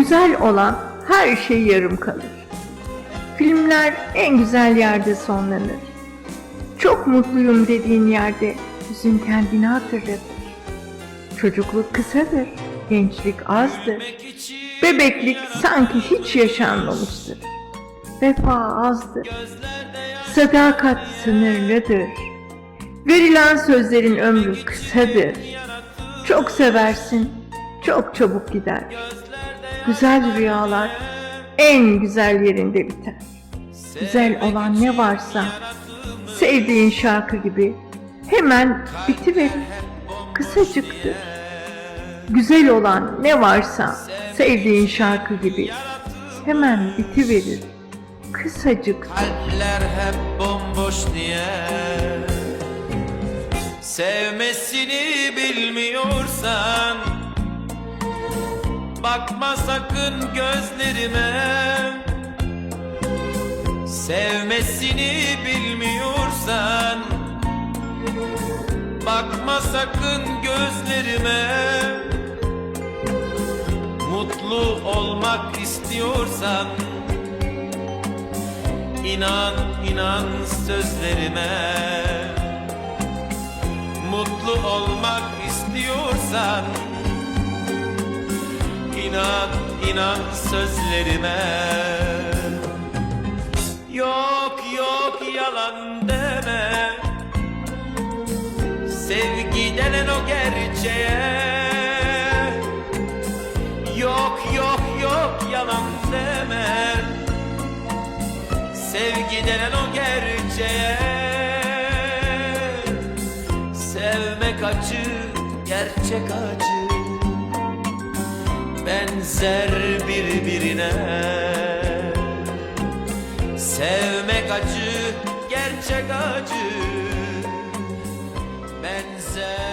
Güzel olan her şey yarım kalır. Filmler en güzel yerde sonlanır. Çok mutluyum dediğin yerde hüzün kendini hatırlatır. Çocukluk kısadır, gençlik azdır. Bebeklik sanki hiç yaşanmamıştır. Vefa azdır. Sadakat sınırlıdır. Verilen sözlerin ömrü kısadır. Çok seversin, çok çabuk gider. Güzel rüyalar en güzel yerinde biter. Güzel olan ne varsa sevdiğin şarkı gibi hemen bitiverir. Kısacıktır. Güzel olan ne varsa sevdiğin şarkı gibi hemen bitiverir. Kısacıktır. Kalpler hep bomboş diye Sevmesini bilmiyorsan Bakma sakın gözlerime. Sevmesini bilmiyorsan Bakma sakın gözlerime. Mutlu olmak istiyorsan İnan, inan sözlerime. Mutlu olmak istiyorsan İnan, inan sözlerime. Yok yok yalan deme. Sevgi denen o gerçeğe. Yok yok yok yalan deme. Sevgi denen o gerçeğe. Sevmek acı, gerçek acı Benzer birbirine. Sevmek acı, gerçek acı Benzer